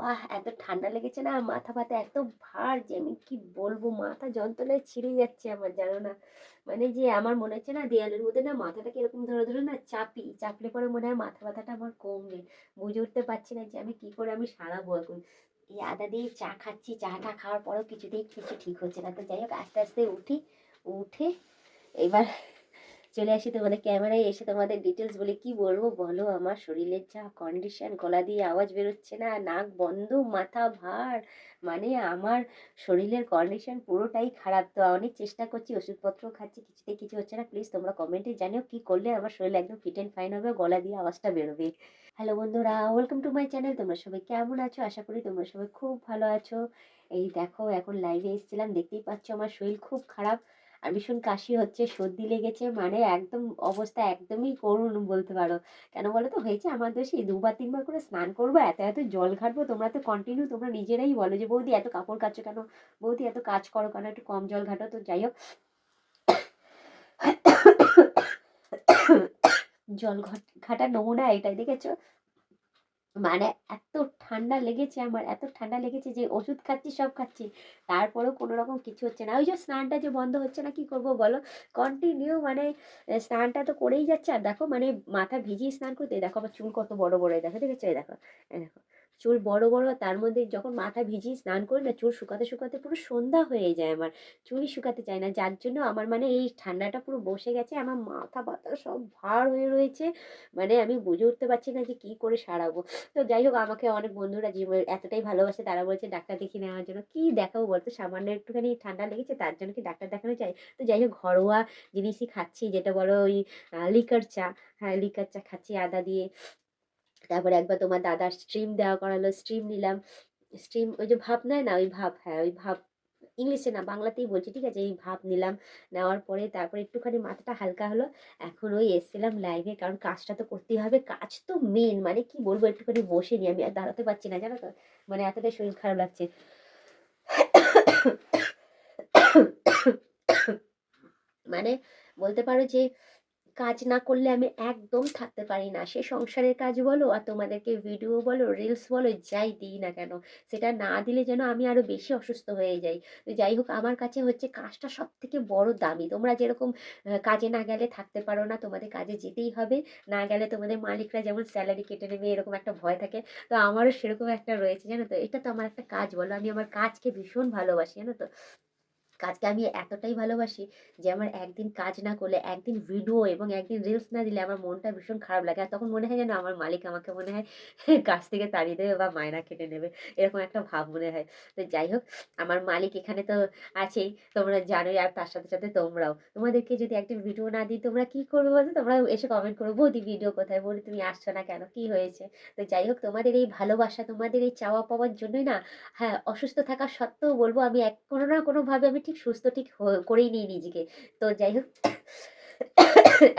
আহ এত ঠান্ডা লেগেছে না মাথা ব্যথা এত ভার যে আমি কি বলব, মাথা যন্ত্রণায় ছিঁড়ে যাচ্ছে আমার, জানো না। মানে যে আমার মনে হচ্ছে না, দেয়ালের মধ্যে না মাথাটাকে এরকম ধরে ধরে না চাপি, চাপলে পরে মনে হয় মাথা ব্যথাটা আমার কমবে। বুঝে উঠতে পারছি না যে আমি কি করে আমি সারাবো এখন এই আদা দিয়ে চা খাচ্ছি চাটা খাওয়ার পরেও কিছুতেই কিছু ঠিক হচ্ছে না। তো যাই হোক, আস্তে আস্তে উঠি, উঠে এবার চলে আসি তোমাদের ক্যামেরায়, এসে তোমাদের ডিটেলস বলে, কি বলব বলো? আমার শরীরের যা কন্ডিশন গলা দিয়ে আওয়াজ বেরোচ্ছে না, নাক বন্ধ, মাথা ভার মানে আমার শরীরের কন্ডিশন পুরোটাই খারাপ। তো অনেক চেষ্টা করছি, ওষুধপত্র খাচ্ছি, কিছুতেই কিছু হচ্ছে না। প্লিজ তোমরা কমেন্টে জানিও কি করলে আমার শরীর একদম ফিট অ্যান্ড ফাইন হবে, গলা দিয়ে আওয়াজটা বেরোবে। হ্যালো বন্ধুরা ওয়েলকাম টু মাই চ্যানেল তোমরা সবাই কেমন আছো? আশা করি তোমরা সবাই খুব ভালো আছো। এই দেখো, এখন লাইভে এসেছিলাম, দেখতেই পাচ্ছ আমার শরীর খুব খারাপ। আর ভীষণ কাশি হচ্ছে, সর্দি লেগেছে মানে একদম অবস্থা একদমই করুন বলতে পারো। কেন বলো তো হয়েছে আমার দোষে, দুবার তিনবার করে স্নান করব, এত এত জল ঘাটবো, তোমরা তো কন্টিনিউ তোমরা নিজেরাই বলো যে, বৌদি এত কাপড় কাচো কেন? বৌদি এত কাজ করো কেন? একটু কম জল ঘাটো তো, যাই হোক। জল ঘট- নমুনা এটাই, দেখেছ? মানে এত ঠান্ডা লেগেছে আমার, এত ঠান্ডা লেগেছে যে ওষুধ খাচ্ছি, সব খাচ্ছি। তারপরেও কোনো রকম কিছু হচ্ছে না। ওই যে স্নানটা যে বন্ধ হচ্ছে না, কি করব বলো? কন্টিনিউ মানে স্নানটা তো করেই যাচ্ছে। আর দেখো মানে মাথা ভিজিয়ে স্নান করতে দেখো আমার চুল কত বড় বড় দেখো দেখেছ দেখো দেখো। চুল বড় বড়, তার মধ্যে যখন মাথা ভিজিয়ে স্নান করি না, চুল শুকাতে শুকাতে পুরো সন্ধ্যা হয়ে যায় আমার। চুলই শুকাতে চায় না, যার জন্য আমার মানে এই ঠান্ডাটা পুরো বসে গেছে, আমার মাথা ব্যথা সব ভার হয়ে রয়েছে। মানে আমি বুঝে উঠতে পারছি না যে কী করে সারাবো। তো যাই হোক, আমাকে অনেক বন্ধুরা জীবনে এতটাই ভালোবাসে, তারা বলছে ডাক্তার দেখিয়ে নেওয়ার জন্য। কি দেখাবো বলতো? সামান্য একটুখানি ঠান্ডা লেগেছে, তার জন্য কি ডাক্তার দেখানো চাই তো যাই হোক, ঘরোয়া জিনিসই খাচ্ছি, যেটা বলো ওই লিকার চা। হ্যাঁ লিকার চা খাচ্ছি আদা দিয়ে। তারপরে একবার তোমার দাদার স্ট্রিম দেওয়া করালো স্ট্রিম নিলাম। স্ট্রিম ওই যে ভাব নেয় না? ওই ভাব হ্যাঁ ওই ভাব। ইংলিশে না, বাংলাতেই বলছি, ঠিক আছে? এই ভাব নিলাম। নেওয়ার পরে তারপরে একটুখানি মাথাটা হালকা হলো। এখন ওই এসছিলাম লাইভে কারণ কাজটা তো করতেই হবে। কাজ তো মেন মানে কি বলব? একটুখানি বসে নি আমি, আর দাঁড়াতে পারছি না, জানো তো? মানে এতটাই শরীর খারাপ লাগছে। মানে বলতে পারো যে কাজ না করলে আমি একদম থাকতে পারি না। সে সংসারের কাজ বলো আর তোমাদেরকে ভিডিও বলো রিলস বলো, যাই দিই না কেন, সেটা না দিলে যেন আমি আরও বেশি অসুস্থ হয়ে যাই। যাই হোক, আমার কাছে হচ্ছে কাজটা সব থেকে বড় দামি। তোমরা যেরকম কাজে না গেলে থাকতে পারো না, তোমাদের কাজে যেতেই হবে। না গেলে তোমাদের মালিকরা যেমন স্যালারি কেটে নেবে, এরকম একটা ভয় থাকে। তো আমারও সেরকম একটা রয়েছে, জানো তো? এটা তো আমার একটা কাজ বলো। আমি আমার কাজকে ভীষণ ভালোবাসি, জানো তো? কাজকে আমি এতটাই ভালোবাসি যে আমার একদিন কাজ না করলে, একদিন ভিডিও এবং একদিন রিলস না দিলে আমার মনটা ভীষণ খারাপ লাগে। আর তখন মনে হয় যেন আমার মালিক আমাকে মনে হয় কাজ থেকে তাড়িয়ে দেবে বা মায়না কেটে নেবে, এরকম একটা ভাব মনে হয়। তো যাই হোক, আমার মালিক এখানে তো আছেই, তোমরা জানোই আর তার সাথে সাথে তোমরাও। তোমাদেরকে যদি একদিন ভিডিও না দিই, তোমরা কি করবে বলতো? তোমরা এসে কমেন্ট করো, বৌদি ভিডিও কোথায়? বলি তুমি আসছো না কেন? কি হয়েছে? তো যাই হোক, তোমাদের এই ভালোবাসা, তোমাদের এই চাওয়া পাওয়ার জন্যই না হ্যাঁ অসুস্থ থাকা সত্ত্বেও বলব, আমি এক কোনো না কোনোভাবে আমি সুস্থ ঠিক করেই নিই নিজেকে। তো যাই হোক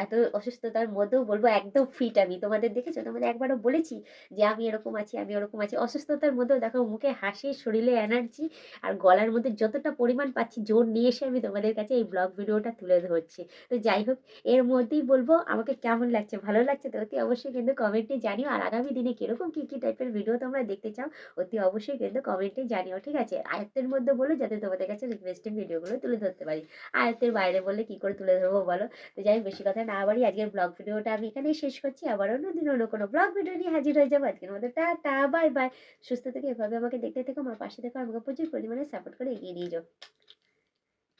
এত অসুস্থতার মধ্যেও বলব একদম ফিট আমি। তোমাদের দেখেছ? তোমাদের একবারও বলেছি যে আমি এরকম আছি, আমি ওরকম আছি। অসুস্থতার মধ্যেও দেখো মুখে হাসি, শরীরে এনার্জি আর গলার মধ্যে যতটা পরিমাণ পাচ্ছি জোর নিয়ে এসে আমি তোমাদের কাছে এই ব্লগ ভিডিওটা তুলে ধরছি। তো যাই হোক, এর মধ্যেই বলব আমাকে কেমন লাগছে? ভালো লাগছে তো? অতি অবশ্যই কিন্তু কমেন্টে জানিও। আর আগামী দিনে কীরকম কী কী টাইপের ভিডিও তোমরা দেখতে চাও, অতি অবশ্যই কিন্তু কমেন্টে জানিও, ঠিক আছে? আয়ত্তের মধ্যে বলো যাতে তোমাদের কাছে রিকোয়েস্টিং ভিডিওগুলো তুলে ধরতে পারি। আয়ত্তের বাইরে বললে কী করে তুলে ধরবো বলো? তো যাই বেশি কথা না বাড়ি আজকের ব্লগ ভিডিওটা আমি এখানেই শেষ করছি। আবার অন্য দিন অন্য কোনো ব্লগ ভিডিও নিয়ে হাজির হয়ে যাব। আজকের মধ্যে টাটা বাই বাই সুস্থ থেকে এভাবে আমাকে দেখতে থেকে, আমার পাশে থেকে, আমাকে প্রচুর পরিমাণে সাপোর্ট করে এগিয়ে নিয়ে যাও।